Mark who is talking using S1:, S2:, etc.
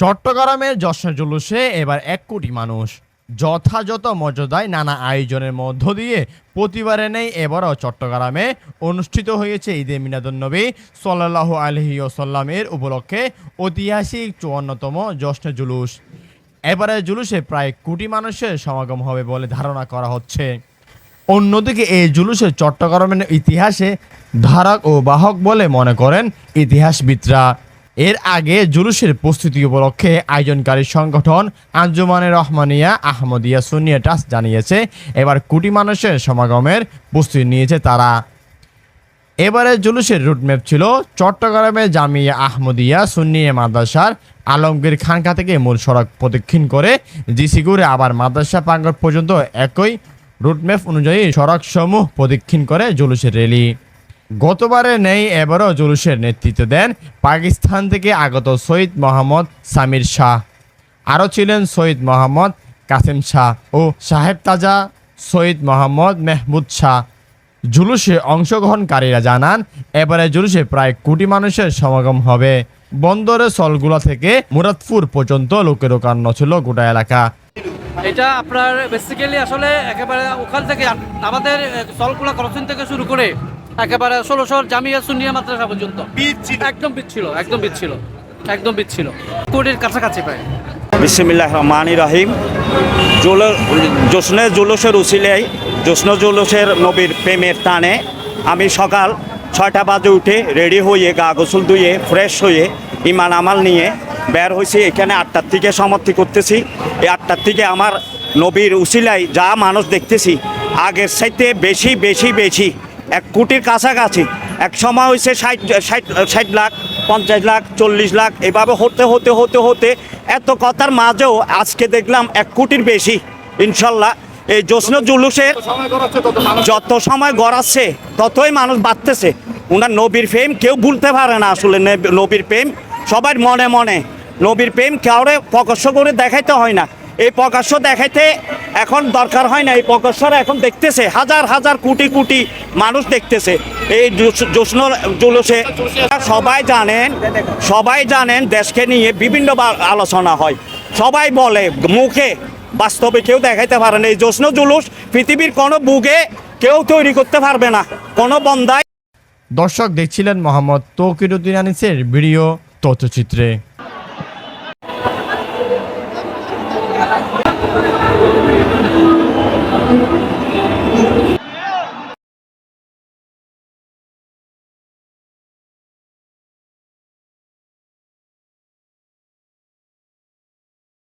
S1: চট্টগ্রামের যশ্ন জুলুসে এবার এক কোটি মানুষ। যথাযথ মর্যাদায় নানা আয়োজনের মধ্য দিয়ে প্রতিবারে নেই এবারও চট্টগ্রামে অনুষ্ঠিত হয়েছে ঈদে মিনাদুন্নবী সাল্লাহ আলহি ওসাল্লামের উপলক্ষে ঐতিহাসিক চুয়ান্নতম জশ্ন জুলুস। এবারে জুলুসে প্রায় কোটি মানুষের সমাগম হবে বলে ধারণা করা হচ্ছে। অন্যদিকে এই জুলুসে চট্টগ্রামের ইতিহাসে ধারক ও বাহক বলে মনে করেন ইতিহাসবিদরা। এর আগে জুলুসের প্রস্তুতি উপলক্ষে আয়োজনকারী সংগঠন আঞ্জুমানে রহমানিয়া আহমদিয়া সুনিয়া টাস জানিয়েছে, এবার কোটি মানুষের সমাগমের প্রস্তুতি নিয়েছে তারা। এবারে জুলুসের রুটম্যাপ ছিল চট্টগ্রামে জামিয়া আহমদিয়া সুন্নিয়ে মাদ্রাসার আলমগীর খানকা থেকে মূল সড়ক প্রদক্ষিণ করে জিসি করে আবার মাদ্রাসা প্রাঙ্গণ পর্যন্ত একই রুটম্যাপ অনুযায়ী সড়কসমূহ প্রদক্ষিণ করে জুলুসের র্যালি। গতবারে নেই, এবারও জুলুসের নেতৃত্ব দেন পাকিস্তান থেকে আগত সৈয়দ মোহাম্মদ সামির শাহ। আরও ছিলেন সৈয়দ মোহাম্মদ কাসেম শাহ ও সাহেব তাজা সৈয়দ মোহাম্মদ মেহমুদ শাহ। জুলুসে অংশগ্রহণকারীরা জানান, এবারে জুলুসে প্রায় কোটি মানুষের সমাগম হবে। বন্দরের সলগুলা থেকে মুরাদপুর পর্যন্ত লোকের ওকান্ন ছিল গোটা এলাকা।
S2: এটা আপনার বেসিক্যালি আসলে একেবারে ওখান থেকে, আমাদের সলকুলা ক্রসিং থেকে শুরু করে একেবারে ষোলোশোর জামিয়া সুনিয়া মাদ্রাসা পর্যন্ত। একদম বিচ ছিল একদম বিচ ছিল একদম বিচ ছিল কোটির কাছাকাছি প্রায়
S3: বিসমিল্লাহ রহমান রাহিম। জোসনে জুলুসের উসিলেই জোসন জুলুসের নবীর প্রেমের টানে আমি সকাল ছয়টা বাজে উঠে রেডি হয়ে গা গোসল ধুয়ে ফ্রেশ হয়ে ইমান আমাল নিয়ে বের হয়েছি এখানে আটটার থেকে সমাপ্তি করতেছি। এই আটটার থেকে আমার নবীর উসিলাই যা মানুষ দেখতেছি আগের সাইতে বেশি বেশি বেশি এক কোটির কাছাকাছি। এক সময় হয়েছে ষাট ষাট ষাট লাখ পঞ্চাশ লাখ চল্লিশ লাখ এভাবে হতে হতে হতে হতে এত কথার মাঝেও আজকে দেখলাম এক কোটির বেশি ইনশাল্লাহ। এই জোসন জুলুসের যত সময় গড়াচ্ছে ততই মানুষ বাড়তেছে। ওনার নবীর প্রেম কেউ ভুলতে পারে না আসলে নেব- নবীর প্রেম সবার মনে মনে। নবীর প্রেম কাউরে প্রকাশ্য করে দেখাইতে হয় না। এই প্রকাশ্য দেখাইতে এখন দরকার হয় না। এই প্রকাশ্যরা এখন দেখতেছে, হাজার হাজার কোটি কোটি মানুষ দেখতেছে। এই জোসন জুলুসে সবাই জানেন সবাই জানেন দেশকে নিয়ে বিভিন্ন আলোচনা হয়। সবাই বলে, মুখে বাস্তবে কেউ দেখাইতে পারে না। এই জোসন জুলুস পৃথিবীর কোনো বুকে কেউ তৈরি করতে পারবে না। কোনো বন্দায়
S1: দর্শক দেখছিলেন মোহাম্মদ তৌকিরুদ্দিন আনিসের ভিডিও তথ্যচিত্রে।